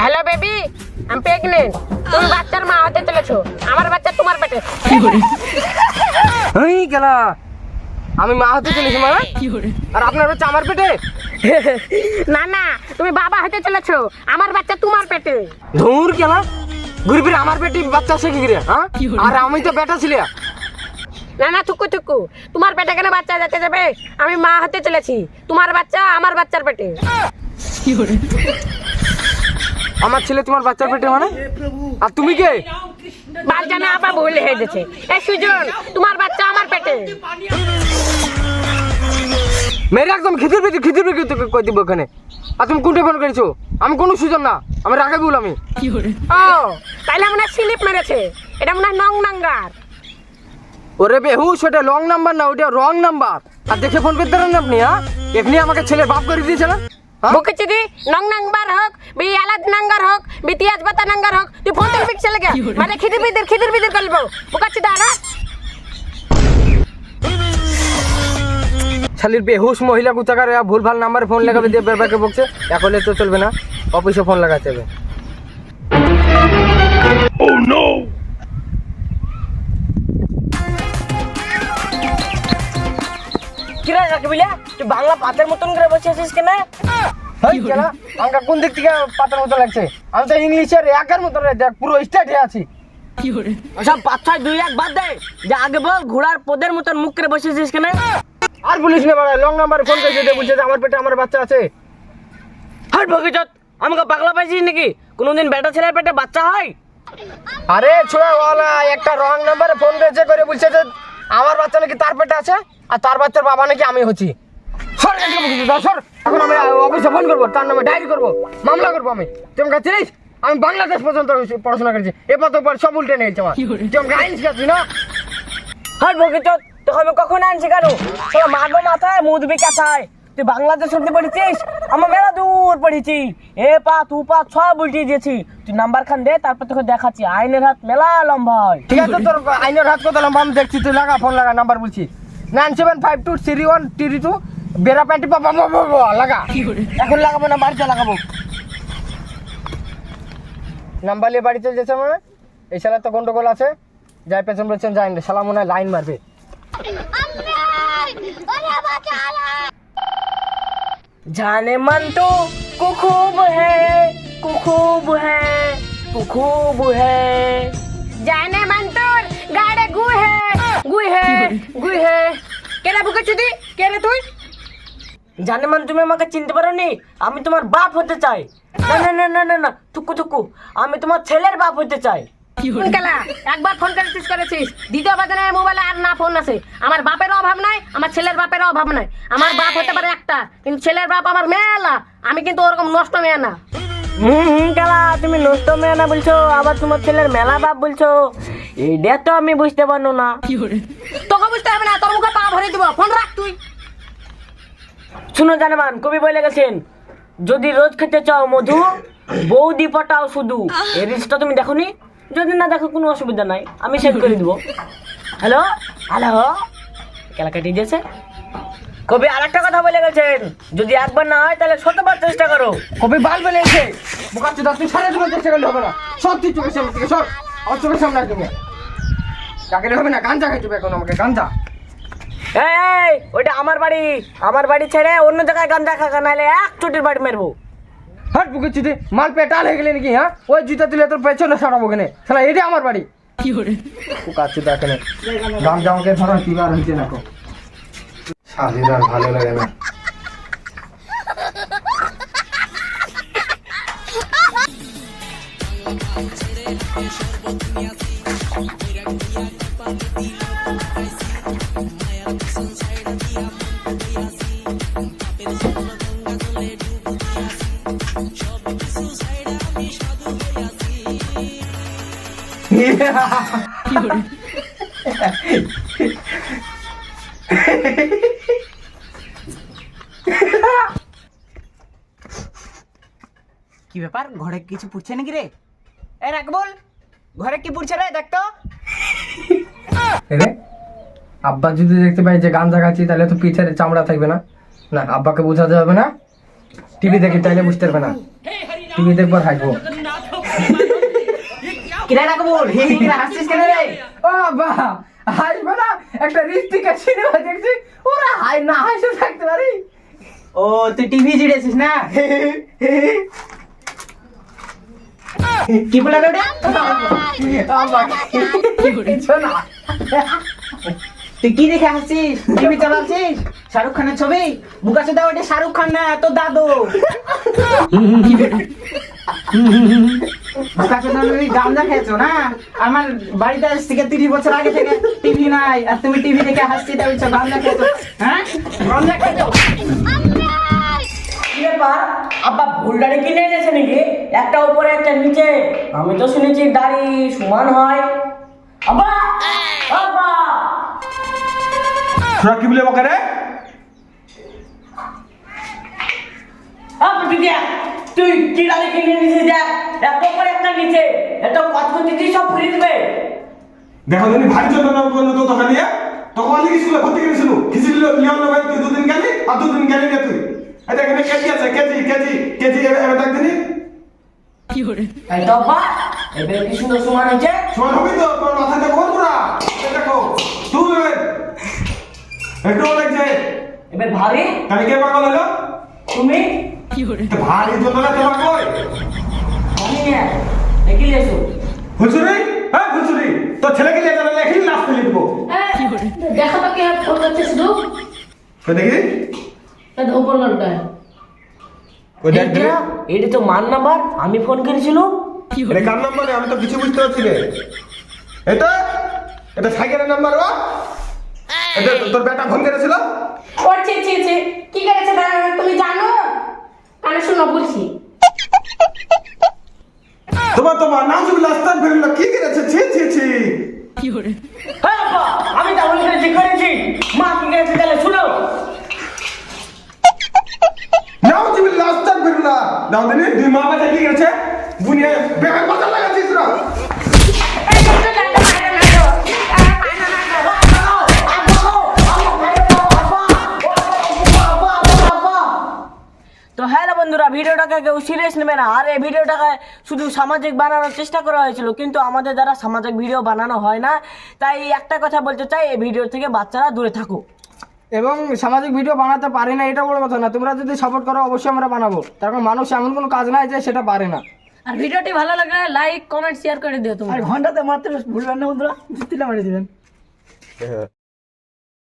Hello baby আমি pregnant তুমি বাচ্চার মা হতে চলেছো। আমার বাচ্চা তোমার পেটে। এই গেলা। আমি মা হতে চলেছি মানে? আর আপনার হচ্ছে আমার পেটে? না না তুমি বাবা হতে চলেছো। আমার বাচ্চা তোমার পেটে। ধুর গেলা। ঘুরে ফিরে আমার পেটে বাচ্চা আছে কি করে হ্যাঁ? আর আমি তো বেটা ছিল না না থুকু থুকু। তোমার পেটে কেন বাচ্চা যেতে যাবে? আমি মা হতে চলেছি। তোমার বাচ্চা আমার বাচ্চার পেটে। আমার ছেলে তোমার বাচ্চার পেটে মানে? আর তুমি কে? বাচ্চা না আপা ভুল হয়ে গেছে। এ সুজন তোমার বাচ্চা আমার পেটে। মেরে একদম খিদির পেটে খিদির পেটে তোকে কই দিব ওখানে আর তুমি কোনটা ফোন করেছ? আমি কোনো সুজন না আমি রাখে বল আমি। ও! তাইলে মনে হয় স্লিপ মেরেছে। এটা মনে হয় নং নাঙ্গার ওরে বেহু সেটা লং নাম্বার না ওটা রং নাম্বার। আর দেখে ফোন করতে পারেন আপনি হ্যাঁ? এমনি আমাকে ছেলে বাপ করে দিয়েছিলেন? বুকে চিদি নং নাম্বার হোক বি আলাদ নাঙ্গার হোক বি তিয়াজ বাতা নাঙ্গার হোক তুই ফোন তুলবি চলে গে মানে খিদির বিদির খিদির বিদির করব বুকা চিদা না শালির বেহুশ মহিলা কুচাকার ভুল ভালো নাম্বারে ফোন লাগাবে দিয়ে বেরবাকে বকছে। এখন তো চলবে না। অফিসে ফোন লাগাতে হবে। কিরা রাখবিলা তুই বাংলা পাতের মতন করে বসে আছিস কেন? আমাকে কোন দিক থেকে পাতার মতো লাগছে? আমি তো ইংলিশের একের মতো দেখ পুরো স্টার্ট হয়ে আছি। পাঁচ দুই এক বাদ দে যে আগে বল ঘোড়ার পদের মতন মুখ করে বসে আছিস কেন? আর বলিস না বাড়া লং নাম্বারে ফোন করেছে দিয়ে বলছে যে আমার পেটে আমার বাচ্চা আছে। হাট ভগিচত আমাকে পাগলা পাইছিস নাকি? কোনোদিন বেটা ছেলের পেটে বাচ্চা হয়? আরে ছোড়া একটা রং নাম্বারে ফোন করেছে করে বলছে যে আমার বাচ্চা নাকি তার পেটে আছে? আর তার বাচ্চার বাবা নাকি আমি হচ্ছি। সর এখান সর। আমি অফিসে ফোন করব তার নামে ডায়েরি করব মামলা করব আমি। তুমি কাছিস আমি বাংলাদেশ পর্যন্ত পড়াশোনা করেছি। এবার তো সব উল্টে নিয়েছে আমার। তুমি আইন শিখাচ্ছি না? হ্যাঁ বকিত তোকে আমি কখন আনছি কেন মাগো মাথায় মুদবি বিকাথায় তুই বাংলাদেশ শুনতে পড়েছিস আমার মেলা দূর পড়েছি। এ পা তু পা সব উল্টিয়ে দিয়েছি। তুই নাম্বার খান দে তারপর তোকে দেখাচ্ছি। আইনের হাত মেলা লম্বা হয়। ঠিক আছে তোর আইনের হাত কত লম্বা? আমি দেখছি তুই লাগা ফোন লাগা নাম্বার বলছি। Nine seven five two three one three two বেড়া প্যান্টি বাবা লাগা। এখন লাগাবো না বাড়িতে লাগাবো। নাম্বার নিয়ে বাড়ি চলে যেতে মানে এই শালা তো গন্ডগোল আছে। যাই পেছন পেছন যাই না শালা মনে হয় লাইন মারবে। जाने मन तो को खूब है को खूब है को खूब है জানে মন্তর গাড়ে গু হে গু হে গু হে কেনা বুকে চিদি কে রে তুই জানে মান তুমি আমাকে চিনতে পারো নি আমি তোমার বাপ হতে চাই না না না না না না টুকু টুকু আমি তোমার ছেলের বাপ হতে চাই তুই কেলা? একবার ফোন করেছিস। করেছিস দ্বিতীয়বার জানে মোবাইলে আর না ফোন আছে। আমার বাপের অভাব নাই আমার ছেলের বাপের অভাব নাই। আমার বাপ হতে পারে একটা কিন্তু ছেলের বাপ আমার মেলা। আমি কিন্তু ওরকম নষ্ট মেয়ে না। হুম হুম কালা তুমি নষ্ট মেয়ে না বলছো আবার তোমার ছেলের মেলা বাপ বলছো। এইটা তো আমি বুঝতে পারল না। তোকে বুঝতে হবে না তোর মুখে পা ভরে দিব। ফোন রাখ তুই। শুনো জানেমান কবি বলে গেছেন যদি রোজ খেতে চাও মধু বৌদি পটাও শুধু। এই রিলসটা তুমি দেখোনি? যদি না দেখো কোনো অসুবিধা নাই। আমি সেন্ড করে দিব। হ্যালো হ্যালো কেলা কেটে দিয়েছে। কবি আর একটা কথা বলে গেছেন। যদি একবার না হয় তাহলে শতবার চেষ্টা করো। কবে বাল বেলে এসে বোকা চুদা তুই সারা জীবন চেষ্টা করলে হবে না। সব তুই চোখের সামনে থেকে সর আমার চোখের সামনে আসবে চাকরি হবে না গাঞ্জা খাইতে এখন আমাকে গাঞ্জা। এই, ওইটা আমার বাড়ি। আমার বাড়ি ছেড়ে অন্য জায়গায় গান্দা খাকা নাহলে এক চুটির বাড়ি মারবো। হাট বুকে চুদে মাল পেটাল হয়ে গেলে নাকি হ্যাঁ? ওই জুতা তুলে তোর পেছনে সরাবো কেনে। শালা এটা আমার বাড়ি। বোকা চুদা এখানে গাঞ্জা আমাকে ধরা কি বার হইতে দেখো। কো শালির আর ভালো লাগে না। কি ব্যাপার? ঘরে কিছু পুড়ছে নাকি রে? এ রাকবুল, ঘরে কি পুড়ছে রে? দেখতো আব্বা যদি দেখতে পাই যে গাঞ্জা খাচ্ছি তাহলে তো পিঠের চামড়া থাকবে না। না, আব্বাকে বোঝাতে হবে না। টিভি দেখি, তাইলে বুঝতে পারবে না। টিভি দেখবার হাসবো কিরে রাখবুল হি হি করে হাসছিস কেন রে? ও বা হাসবো না একটা ঋত্বিকা সিনেমা দেখছি। ওরা হাই না হাসে থাকতে পারি? ও তুই টিভি জিড়েছিস না? কি বলে রে তুই কি দেখে হাসছিস? টিভি চালাচ্ছিস? শাহরুখ খানের ছবি? বুকাশে দাও এটা শাহরুখ খান না তোর দাদু। বুকাশে দাও গামজা খেয়েছো না? আমার বাড়িতে আজ থেকে তিরিশ বছর আগে থেকে টিভি নাই আর তুমি টিভি দেখে হাসছি তা বলছো গামজা খেয়েছো হ্যাঁ? গামজা খেয়েছো? ব্যাপার? আব্বা ভুল দাড়ি কিনে এনেছে নাকি? একটা উপরে একটা নিচে। আমি তো শুনেছি দাড়ি সমান হয়। আব্বা! আব্বা! তোরা কি বলে বকে রে আব্বা তুই দেখ তুই কি দাড়ি কিনে এনেছিস দেখ একটা উপরে একটা নিচে একটা কত সব ফুলে দিবে। দেখো তুমি ভারী যন্ত্রণা করল তো নিয়ে তখন অনেক স্কুলে ভর্তি করেছিল? খিচুড়ি লিওন ভাই তুই দুদিন গেলি আর দুদিন গেলি না তুই? এই এখানে কেজি আছে কেজি কেজি কেজি এবার দেখ দিনি কি সুন্দর সমান হয়েছে? সমান হবি তো তোর মাথাতে কোন পুরা। এই দেখো তুই একটু লাগছে এবার ভারী। তাহলে কে পাগল হলো? তুমি? তো ভারী যন্ত্রণা তোমার কই? আমি এগিয়ে এসো হুজুরি? হ্যাঁ হুজুরি। তোর ছেলেকে নিয়ে যাবে লেখি লাভ ফেলে দিব দেখো তো কে ফোন করছে শুধু। কই দেখি? উপর লোকটা। কই দেখ এটা এটা তো মান নাম্বার আমি ফোন করেছিল। এটা কার নাম্বার আমি তো কিছু বুঝতে পারছি রে এটা? এটা সাইকেলের নাম্বার ও। এটা তোর বেটা ফোন করেছিল ও ছি ছি ছি কি করেছে দাদা তুমি জানো কানে শুনো বলছি তোমার তোমার নাম শুনলে আস্তান ফেরল কি করেছে ছি ছি ছি হ্যাঁ আব্বা আমি তা ফোন করেছি করেছি মা কি করেছে তাহলে শুনো নাম শুনলে আস্তান তো হ্যালো বন্ধুরা, ভিডিওটাকে কেউ সিরিয়াস নেবে না। আর এই ভিডিওটাকে শুধু সামাজিক বানানোর চেষ্টা করা হয়েছিল, কিন্তু আমাদের দ্বারা সামাজিক ভিডিও বানানো হয় না। তাই একটা কথা বলতে চাই, এই ভিডিও থেকে বাচ্চারা দূরে থাকুক। এবং সামাজিক ভিডিও বানাতে পারি না এটা বড় কথা না। তোমরা যদি সাপোর্ট করো অবশ্যই আমরা বানাবো। তার কারণ মানুষ এমন কোনো কাজ নাই যে সেটা পারে না। আর ভিডিওটি ভালো লাগলে লাইক কমেন্ট শেয়ার করে দিও তুমি ঘন্টাতে মাত্র ভুলবেন না বন্ধুরা? দিলাম দিবেন।